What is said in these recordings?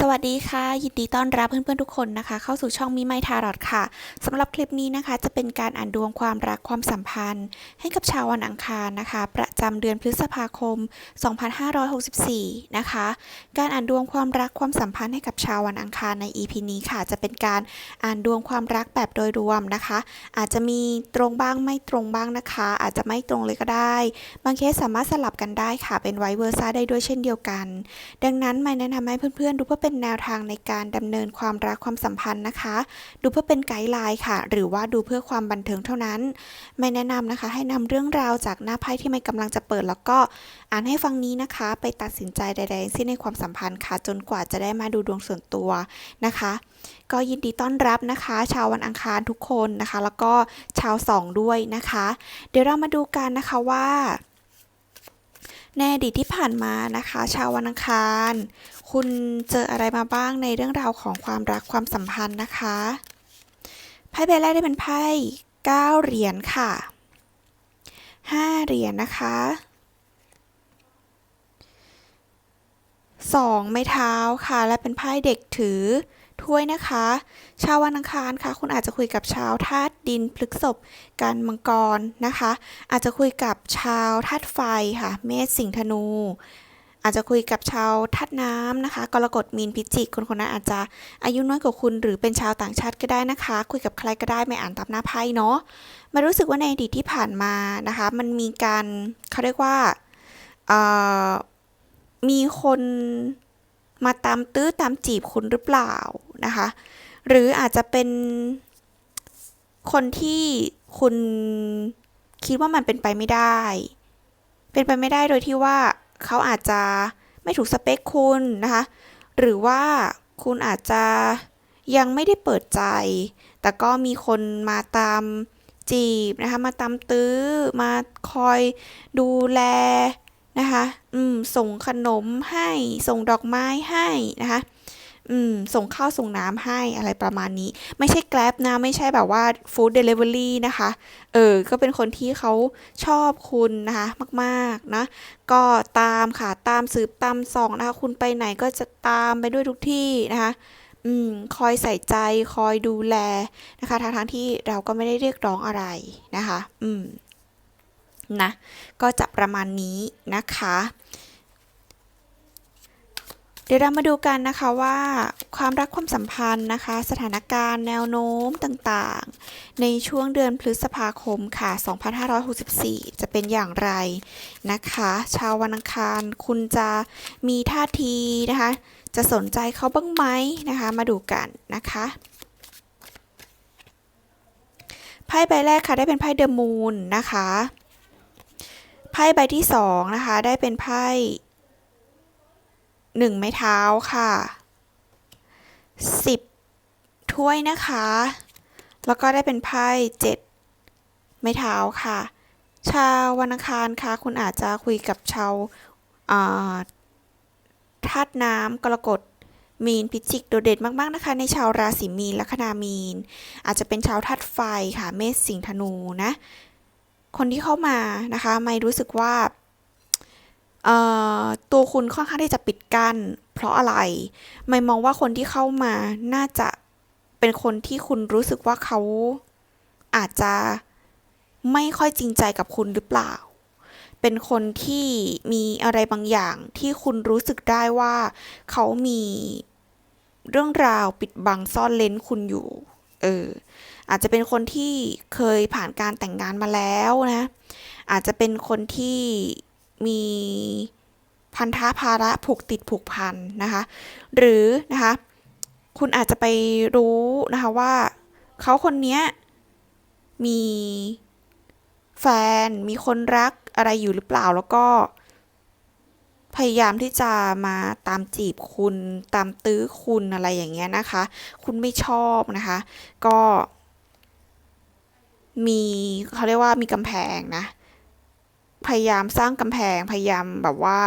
สวัสดีค่ะ ยินดีต้อนรับเพื่อนๆทุกคนนะคะ เข้าสู่ช่องมีไมทารอดค่ะสำหรับคลิปนี้นะคะ จะเป็นการอ่านดวงความรักความสัมพันธ์ ให้กับชาววันอังคารนะคะ ประจำเดือนพฤษภาคม 2564 นะคะ การอ่านดวงความรักความสัมพันธ์ให้กับชาววันอังคารใน EP นี้ค่ะ จะเป็นการอ่านดวงความรักแบบโดยรวมนะคะ อาจจะมีตรงบ้างไม่ตรงบ้างนะคะ อาจจะไม่ตรงเลยก็ได้ บางเคสสามารถสลับกันได้ค่ะเป็นไวเวอร์ซ่าได้ด้วยเช่นเดียวกัน ดังนั้นไม่แนะนำให้เพื่อนๆดูเพื่อเป็นแนวทางในการดำเนินความรักความสัมพันธ์นะคะ ดูเพื่อเป็นไกด์ไลน์ค่ะ หรือว่าดูเพื่อความบันเทิงเท่านั้น ไม่แนะนำนะคะ ให้นำเรื่องราวจากหน้าไพ่ที่ไม่กำลังจะเปิดแล้วก็อ่านให้ฟังนี้นะคะ ไปตัดสินใจใดๆสิ้นในความสัมพันธ์ค่ะ จนกว่าจะได้มาดูดวงส่วนตัวนะคะ ก็ยินดีต้อนรับนะคะ ชาววันอังคารทุกคนนะคะ แล้วก็ชาวสองด้วยนะคะ เดี๋ยวเรามาดูกันนะคะว่า ในอดีตที่ผ่านมานะคะชาววันอังคาร คุณเจออะไรมาบ้างในเรื่องราวของความรักความสัมพันธ์นะคะไพ่ใบแรกได้เป็นไพ่9เหรียญค่ะ5เหรียญนะคะ2ไม้เท้าค่ะ และเป็นไพ่เด็กถือ ถ้วยนะคะ ชาววันอังคารค่ะ คุณอาจจะคุยกับชาวธาตุดินพฤษภกันมังกรนะคะ อาจจะคุยกับชาวธาตุไฟค่ะ เมษสิงห์ธนู อาจจะคุยกับชาวธาตุน้ำนะคะ กรกฎมีนพิจิกคนคนนั้นอาจจะอายุน้อยกว่าคุณหรือเป็นชาวต่างชาติก็ได้นะคะ คุยกับใครก็ได้ไม่อ่านตามหน้าไพ่เนาะมารู้สึกว่าในอดีตที่ผ่านมานะคะ มันมีการเขาเรียกว่ามีคน มาตามตื้อตามจีบคุณหรือเปล่านะคะ หรืออาจจะเป็นคนที่คุณคิดว่ามันเป็นไปไม่ได้ เป็นไปไม่ได้โดยที่ว่าเขาอาจจะไม่ถูกสเปคคุณนะคะ หรือว่าคุณอาจจะยังไม่ได้เปิดใจ แต่ก็มีคนมาตามจีบนะคะ มาตามตื้อ มาคอยดูแล นะคะ อืม ส่งขนมให้ ส่งดอกไม้ให้นะคะ อืม ส่งข้าวส่งน้ำให้อะไรประมาณนี้ ไม่ใช่แกร็บนะ ไม่ใช่แบบว่าฟู้ดเดลิเวอรี่นะคะ เออ ก็เป็นคนที่เขาชอบคุณนะคะ มากๆนะ ก็ตามค่ะ ตามสืบตามส่องนะคะ คุณไปไหนก็จะตามไปด้วยทุกที่นะคะอืมคอยใส่ใจคอยดูแลนะคะทางทางๆที่เราก็ไม่ได้เรียกร้องอะไรนะคะ อืม นะ ก็จะประมาณนี้นะคะ เดี๋ยวเรามาดูกันนะคะว่าความรักความสัมพันธ์นะคะ สถานการณ์แนวโน้มต่างๆ ในช่วงเดือนพฤษภาคมค่ะ 2564 จะเป็นอย่างไรนะคะ ชาววันอังคารคุณจะมีท่าทีนะคะ จะสนใจเขาบ้างไหมนะคะ มาดูกันนะคะไพ่ใบแรกค่ะได้เป็นไพ่เดอะมูนนะคะ ไพ่ใบที่สองนะคะ ได้เป็นไพ่หนึ่งไม้เท้าค่ะสิบถ้วยนะคะ แล้วก็ได้เป็นไพ่เจ็ดไม้เท้าค่ะ ชาววันอังคารค่ะ คุณอาจจะคุยกับชาวธาตุน้ำกรกฎมีนพิจิกโดดเด่นมาก ๆ นะคะ ในชาวราศีมีนลัคนามีน อาจจะเป็นชาวธาตุไฟค่ะ เมษสิงห์ธนูนะ คนที่เข้ามานะคะ ไม่รู้สึกว่าตัวคุณค่อนข้างที่จะปิดกั้นเพราะอะไร ไม่มองว่าคนที่เข้ามาน่าจะเป็นคนที่คุณรู้สึกว่าเขาอาจจะไม่ค่อยจริงใจกับคุณหรือเปล่า เป็นคนที่มีอะไรบางอย่างที่คุณรู้สึกได้ว่าเขามีเรื่องราวปิดบังซ่อนเลนคุณอยู่ เอออาจจะเป็นคนที่เคยผ่านการแต่งงานมาแล้วนะ อาจจะเป็นคนที่มีพันธะภาระผูกติดผูกพันนะคะ หรือนะคะ คุณอาจจะไปรู้นะคะว่าเขาคนนี้มีแฟนมีคนรักอะไรอยู่หรือเปล่าแล้วก็ พยายามที่จะมาตามจีบคุณตามตื้อคุณอะไรอย่างเงี้ยนะคะ คุณไม่ชอบนะคะ ก็มีเขาเรียกว่ามีกำแพงนะ พยายามสร้างกำแพง พยายามแบบว่า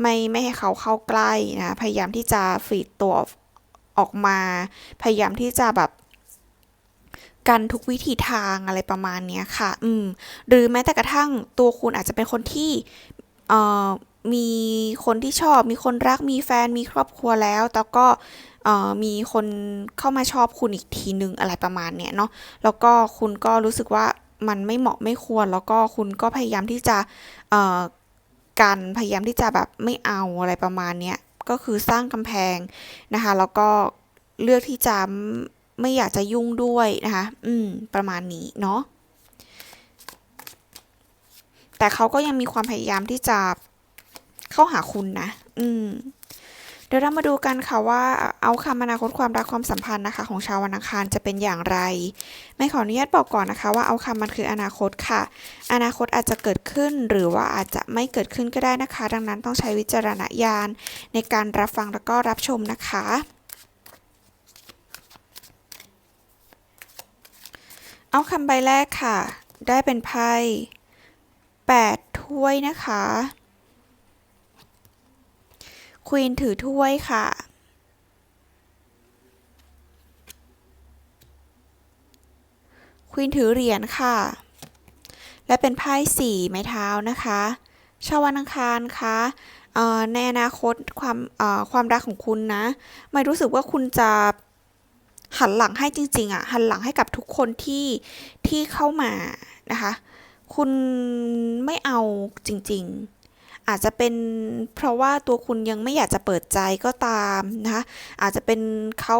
ไม่ไม่ให้เขาเข้าใกล้นะ พยายามที่จะฝีดตัวออกมา พยายามที่จะแบบกันทุกวิถีทางอะไรประมาณเนี้ยค่ะ อืม หรือแม้แต่กระทั่งตัวคุณอาจจะเป็นคนที่ เอ่อ มีคนที่ชอบ มีคนรักมีแฟนมีครอบครัวแล้วแต่ก็มีคนเข้ามาชอบคุณอีกทีนึงอะไรประมาณเนี้ยเนาะแล้วก็คุณก็รู้สึกว่ามันไม่เหมาะไม่ควร แล้วก็คุณก็พยายามที่จะกันพยายามที่จะแบบไม่เอาอะไรประมาณเนี้ยก็คือสร้างกำแพงนะคะแล้วก็เลือกที่จะไม่อยากจะยุ่งด้วยนะคะอืมประมาณนี้เนาะแต่เขาก็ยังมีความพยายามที่จะ เข้าหาคุณนะ อืม เดี๋ยวเรามาดูกันค่ะว่าเอาคำอนาคตความรักความสัมพันธ์นะคะ ของชาววันอังคารจะเป็นอย่างไร ไม่ขออนุญาตบอกก่อนนะคะ ว่าเอาคำมันคืออนาคตค่ะ อนาคตอาจจะเกิดขึ้นหรือว่าอาจจะไม่เกิดขึ้นก็ได้นะคะ ดังนั้นต้องใช้วิจารณญาณในการรับฟังแล้วก็รับชมนะคะเอาคำใบแรกค่ะ ได้เป็นไพ่8ถ้วยนะคะ ควีนถือถ้วยค่ะ ควีนถือเหรียญค่ะ และเป็นไพ่สี่ไม้เท้านะคะชาววันอังคารคะในอนาคตความความรักของคุณนะ ไม่รู้สึกว่าคุณจะหันหลังให้จริง ๆอะ หันหลังให้กับทุกคนที่ที่เข้ามานะคะ คุณไม่เอาจริง ๆ อาจจะเป็นเพราะว่าตัวคุณยังไม่อยากจะเปิดใจก็ตามนะคะอาจจะเป็นเขา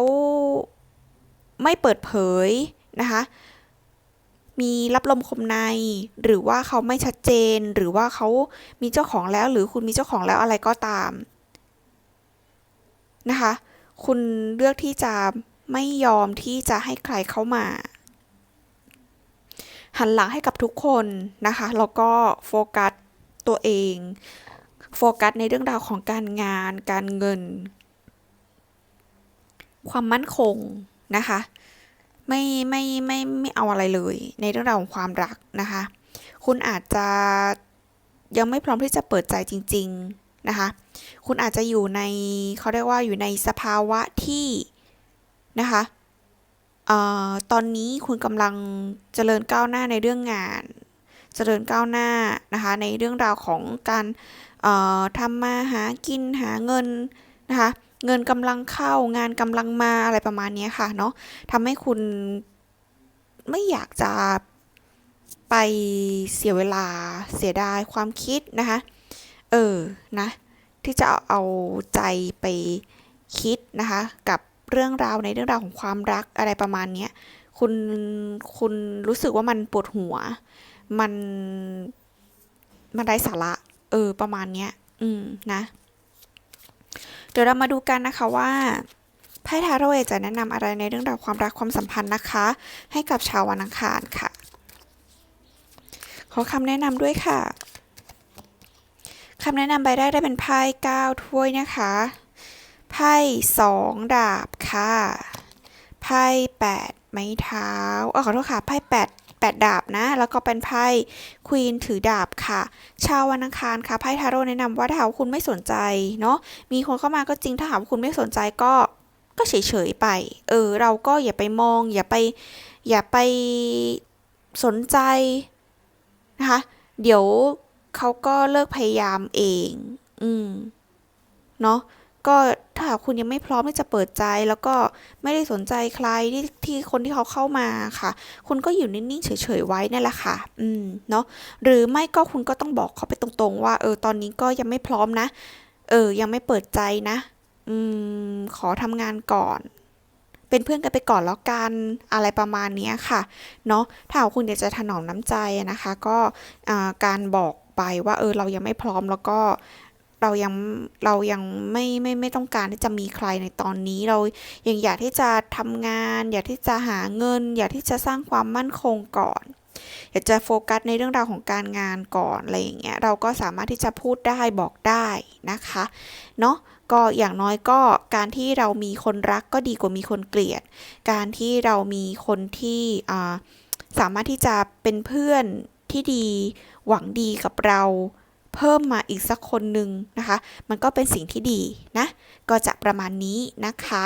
ไม่เปิดเผยนะคะมีรับลมคมใน หรือว่าเขาไม่ชัดเจน หรือว่าเขามีเจ้าของแล้ว หรือคุณมีเจ้าของแล้วอะไรก็ตามนะคะ คุณเลือกที่จะไม่ยอมที่จะให้ใครเข้ามา หันหลังให้กับทุกคนนะคะแล้วก็โฟกัส ตัวเอง โฟกัสในเรื่องราวของการงาน การเงิน ความมั่นคงนะคะ ไม่ไม่ไม่ไม่เอาอะไรเลย ในเรื่องราวของความรักนะคะ คุณอาจจะยังไม่พร้อมที่จะเปิดใจจริง ๆนะคะ คุณอาจจะอยู่ในเขาเรียกว่าอยู่ในสภาวะที่นะคะออตอนนี้คุณกำลังเจริญก้าวหน้าในเรื่องงาน เจริญก้าวหน้านะคะ ในเรื่องราวของการทำมาหากินหาเงินนะคะเงินกำลังเข้างานกำลังมาอะไรประมาณนี้ค่ะเนาะทำให้คุณไม่อยากจะไปเสียเวลาเสียดายความคิดนะคะเออนะที่จะเอาใจไปคิดนะคะกับเรื่องราวในเรื่องราวของความรักอะไรประมาณนี้คุณคุณรู้สึกว่ามันปวดหัว มันมันไร้สาระ เออ ประมาณนี้อืม นะ เดี๋ยวเรามาดูกันนะคะว่าไพ่ทาโร่จะแนะนำอะไรในเรื่องราวความรักความสัมพันธ์นะคะ ให้กับชาววันอังคารค่ะ ขอคำแนะนำด้วยค่ะคำแนะนำใบแรกได้เป็นไพ่9ถ้วยนะคะ ไพ่สองดาบค่ะ ไพ่แปดไม้เท้าเออขอโทษค่ะ ไพ่แปดแปดดาบนะ แล้วก็เป็นไพ่ควีนถือดาบค่ะ ชาววันอังคารค่ะไพ่ทาโร่แนะนำว่าถ้าหากคุณไม่สนใจเนาะมีคนเข้ามาก็จริงถ้าหากคุณไม่สนใจก็ก็เฉยๆไป เออ เราก็อย่าไปมอง อย่าไป อย่าไปสนใจนะคะ เดี๋ยวเขาก็เลิกพยายามเอง อืม เนาะ ก็ถ้าคุณยังไม่พร้อมที่จะเปิดใจแล้วก็ไม่ได้สนใจใครที่ที่คนที่เขาเข้ามาค่ะ คุณก็อยู่นิ่งๆเฉยๆไว้นั่นแหละค่ะ อืมเนาะหรือไม่ก็คุณก็ต้องบอกเขาไปตรงๆ ว่าเออตอนนี้ก็ยังไม่พร้อมนะ เออ ยังไม่เปิดใจนะ อืม ขอทำงานก่อน เป็นเพื่อนกันไปก่อนแล้วกันอะไรประมาณนี้ค่ะ เนาะถ้าคุณอยากจะถนอมน้ำใจนะคะ ก็การบอกไปว่าเออเรายังไม่พร้อมแล้วก็ เรายังเรายังไม่ไม่ไม่ต้องการที่จะมีใครในตอนนี้ เรายังอยากที่จะทำงาน อยากที่จะหาเงิน อยากที่จะสร้างความมั่นคงก่อน อยากจะโฟกัสในเรื่องราวของการงานก่อนอะไรอย่างเงี้ยเราก็สามารถที่จะพูดได้บอกได้นะคะเนาะก็อย่างน้อยก็การที่เรามีคนรักก็ดีกว่ามีคนเกลียด การที่เรามีคนที่สามารถที่จะเป็นเพื่อนที่ดีหวังดีกับเรา เพิ่มมาอีกสักคนหนึ่งนะคะ มันก็เป็นสิ่งที่ดีนะ ก็จะประมาณนี้นะคะ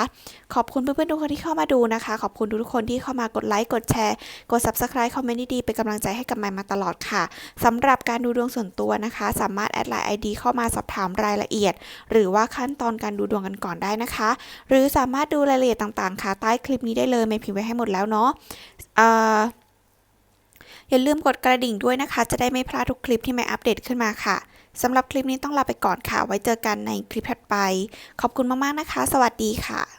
ขอบคุณเพื่อนๆทุกคนที่เข้ามาดูนะคะ ขอบคุณทุกคนที่เข้ามากดไลค์ กดแชร์ กด subscribe คอมเมนต์ดีๆเป็นกำลังใจให้กับใหม่มาตลอดค่ะสำหรับการดูดวงส่วนตัวนะคะ สามารถแอดไลน์ ID เข้ามาสอบถามรายละเอียด หรือว่าขั้นตอนการดูดวงกันก่อนได้นะคะ หรือสามารถดูรายละเอียดต่างๆ ค่ะใต้คลิปนี้ได้เลยไม่พิมพ์ไว้ให้หมดแล้วเนาะอ่อ อย่าลืมกดกระดิ่งด้วยนะคะ จะได้ไม่พลาดทุกคลิปที่แม่อัปเดตขึ้นมาค่ะสำหรับคลิปนี้ต้องลาไปก่อนค่ะ ไว้เจอกันในคลิปถัดไป ขอบคุณมากๆนะคะ สวัสดีค่ะ